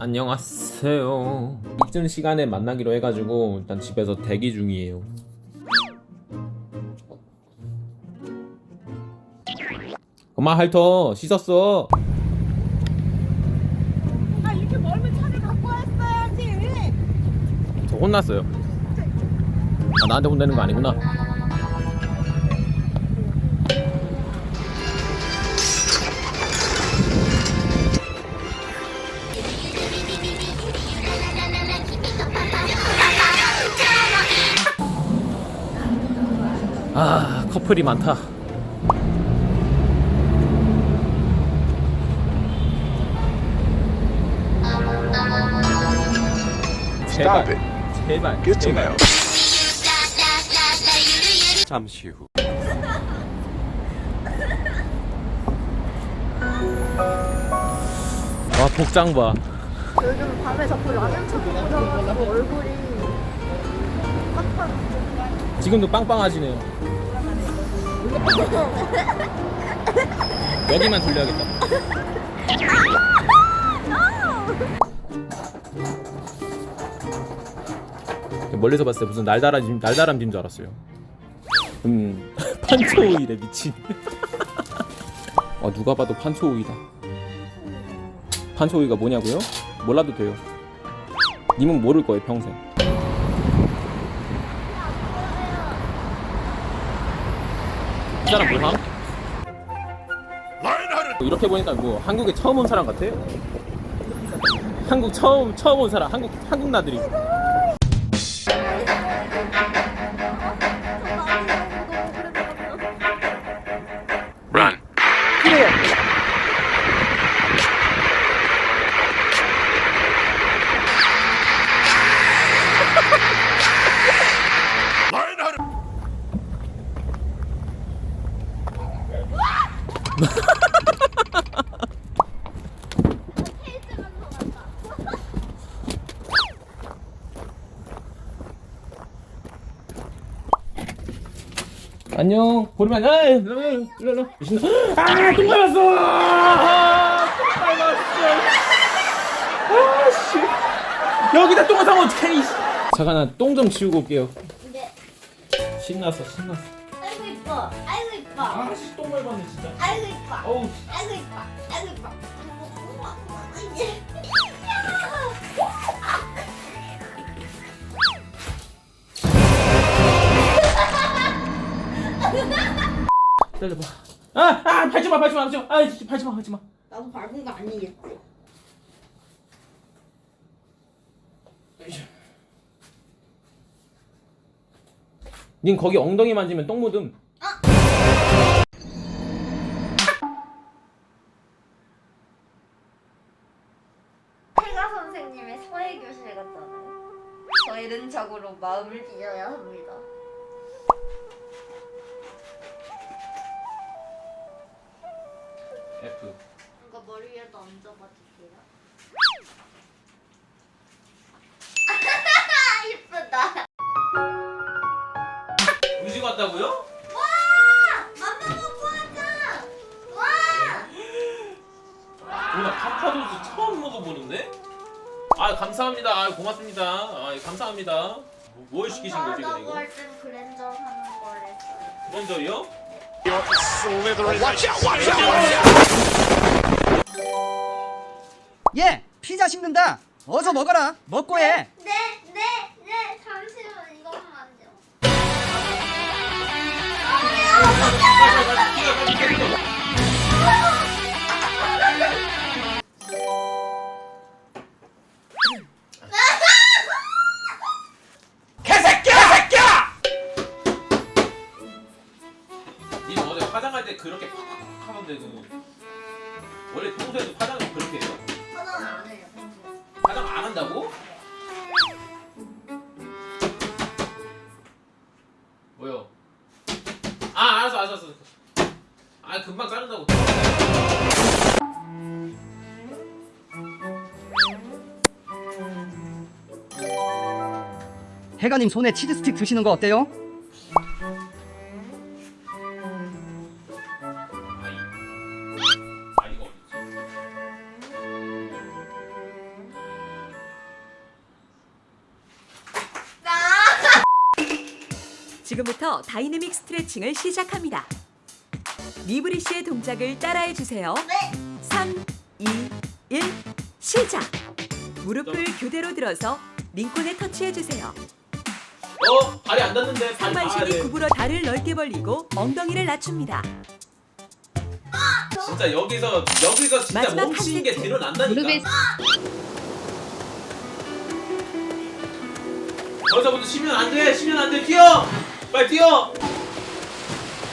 안녕하세요. 이쯤 시간에 만나기로 해가지고 일단 집에서 대기 중이에요. 엄마 핥어 씻었어. 아 이렇게 멀면 차를 갖고 왔어야지. 저 혼났어요. 아, 나한테 혼내는 거 아니구나. 아 커플이 많다. 제발 Stop it. 제발 제발. 잠시 후. 와 복장 봐. 요즘 밤에 자꾸 라면처럼 먹어가지고 얼굴이 빡빡. 지금도 빵빵하시네요. 여기만 돌려야겠다. 멀리서 봤을 때 무슨 날다람 짐, 날다람 짐줄 알았어요. 음 판초 오일에 미친. 아 누가 봐도 판초 오이다. 판초 오이가 뭐냐고요? 몰라도 돼요. 님은 모를 거예요 평생. 이 사람 뭐 함? 이렇게 보니까 뭐 한국에 처음 온 사람 같아. 한국 처음 처음 온 사람 한국 한국 나들이. 안녕. 보리만. 아, 일로 일로 일로. 신나. 아, 똥 밟았어. 아, 똥 밟았어. 아, 씨. 여기다 똥을 사면 어떡해, 이씨. 잠깐 나똥 좀 치우고 올게요. 네. 신났어, 신났어. 아이고 이뻐. 아이고 이뻐. 아, 씨, 똥 밟았네, 진짜. 아이고 이뻐. 어우, 아이고 이뻐. 아이고 이뻐. 기다려봐. 아, 아, 밟지 마, 밟지 마, 밟지 마. 아, 씨, 밟지 마, 밟지 마. 나도 밟은 거 아니겠지? 닌 거기 엉덩이 만지면 똥 묻음. 마음을 비워야 합니다. F. 이거 머리 위에도 얹어봐 줄게요. 예쁘다. 음식 왔다고요? 와! 맘마 먹고 하자! 와! 오나 파파도스 처음 먹어보는데? 아 감사합니다. 아 고맙습니다. 아 감사합니다. 뭐, 뭘 시키신 거지 이거? 할땐 브랜저 하는 걸 했어요. 먼저요? Watch out! Watch out! 예, 피자 식는다. 어서 먹어라. 먹고 해. 네, 네, 화장할 때 그렇게 팍팍 하던데 그 원래 평소에도 화장을 그렇게 해요? 화장 안 해요, 평소에. 화장 안 한다고? 뭐요? 아 알았어 알았어 알았어. 아 금방 자른다고. 해가님 손에 치즈 스틱 드시는 거 어때요? 지금부터 다이내믹 스트레칭을 시작합니다. 미브리 씨의 동작을 따라해 주세요. 네. 3, 2, 1, 시작! 무릎을 교대로 들어서 링콘에 터치해 주세요. 어 발이 안 닿는데 발이 닿아야 상반신이 돼 구부러 다리를 넓게 벌리고 엉덩이를 낮춥니다. 진짜 여기서 여기서 진짜 마지막 멈추는 게 세트. 뒤로 난다니까 무릎에 여기서부터 쉬면 안 돼 쉬면 안 돼 뛰어 빨리 뛰어.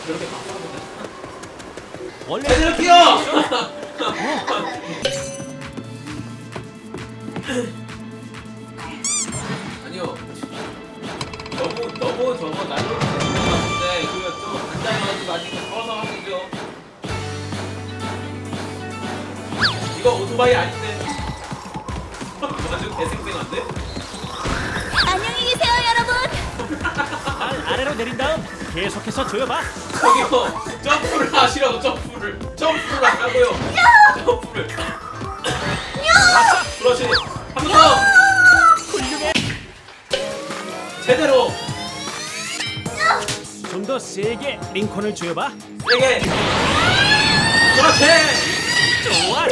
이렇게 원래 제대로 뛰어? 아니요. 너무 너무 저거 날로 같은데 그거 좀 앉아가지고 아니면 서서 하시죠. 이거 오토바이 아닌데? 아주 개생생한데? 발 내린 다음 계속해서 조여봐. 저기요 점프를 하시라고 점프를 점프를 하라고요 점프를 그렇지 한번더 훌륭해. 제대로 좀 더 세게 링콘을 조여봐. 세게 그렇지 좋아.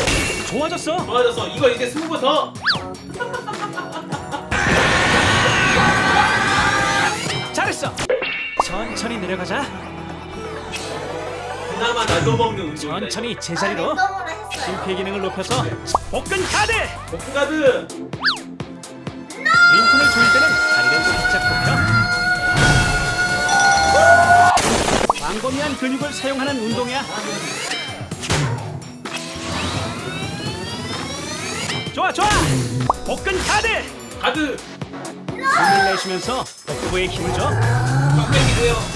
좋아졌어. 좋아졌어 이거 이제 스무 번더 천천히 내려가자. 그나마 날로 먹는 운동이다 천천히 제자리로. 랜덤으로 했어요. 심폐 기능을 높여서 복근 가드. 복가드 링콘을 조일 때는 다리를 살짝 굽혀. 광범위한 근육을 사용하는 운동이야. 좋아 좋아. 복근 가드. 가드 숨을 내쉬면서 복부에 힘을 줘. 빡빡이고요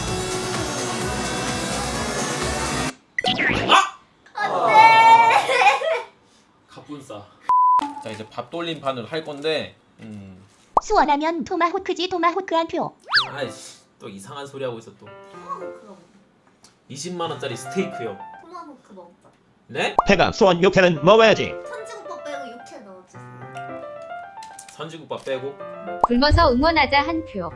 자 이제 밥 돌림판을 할 건데 음 수원하면 토마호크지 토마호크 한 표. 아이씨 또 이상한 소리 하고 있어 또 토마호크가 뭐? 20만 원짜리 스테이크요 토마호크 먹자. 네? 폐가 수원 육회는 먹어야지. 천지국밥 빼고 육회 넣어주세요. 선지국밥 빼고 굶어서 응원하자 한 표.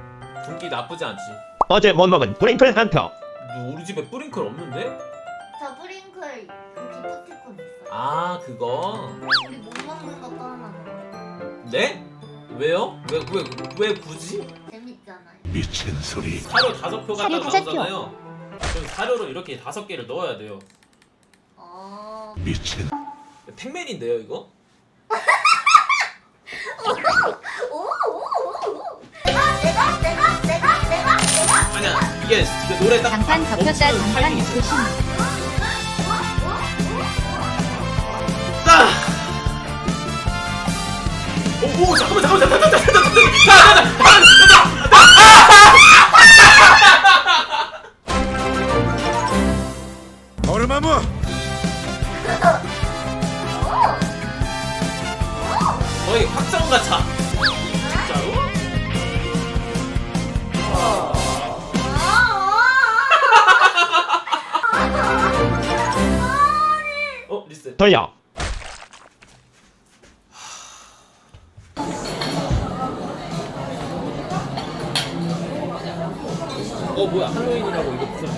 굶기 나쁘지 않지 어제 못 먹은 브링클 한 표. 뭐 우리 집에 뿌링클 없는데? 저 브링클 그 기프티콘 있어요. 아 그거 우리 못 먹는 것도 하나 넣어요. 네? 왜요? 왜 왜 왜 굳이? 재밌잖아요. 사료 다섯 표 사료 다섯 표. 나오잖아요 그럼 사료를 이렇게 다섯 개를 넣어야 돼요 어. 팩맨인데요 이거? 오, 오, 오, 오. 내가, 내가, 내가, 내가, 내가, 내가. 아니야 이게 그 노래 딱 장판 덮였다 멈추는 장판 타이밍이 있어. 조심. 오, 오 잠깐만 잠깐만 잠깐만 잠깐만 잠깐만 잠깐만 잠깐만 얼마무? 거의 확정 같아 진짜로? 어 리셋 돌려. 뭐야? 할로윈이라고 이거 무슨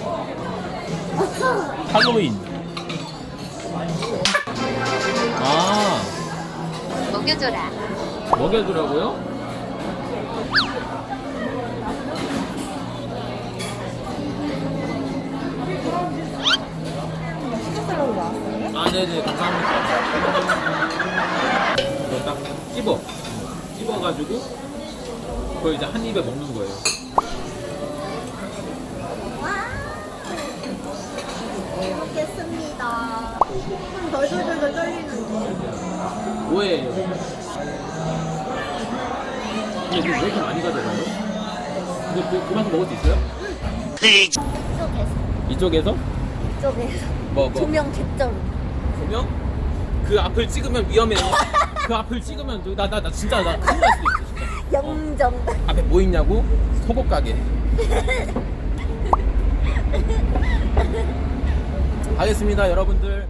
할로윈. 아. 먹여줘라. 먹여주라고요? 아 네네 감사합니다. 이거 딱 찝어. 찝어가지고 그걸 이제 한 입에 먹는 거예요 먹겠습니다. 좀 덜덜덜 떨리는데. 뭐예요? 이게 왜 이렇게 많이 가져가요? 이거 그, 그만큼 먹을 수 있어요? 이쪽에서, 이쪽에서? 이쪽에서. 뭐 뭐? 조명 개쩔. 조명? 그 앞을 찍으면 위험해요. 그 앞을 찍으면 나 나 나 진짜 나 큰일 날 수도 있어 진짜. 영정. 앞에 뭐 있냐고? 속옷 가게. 알겠습니다, 여러분들.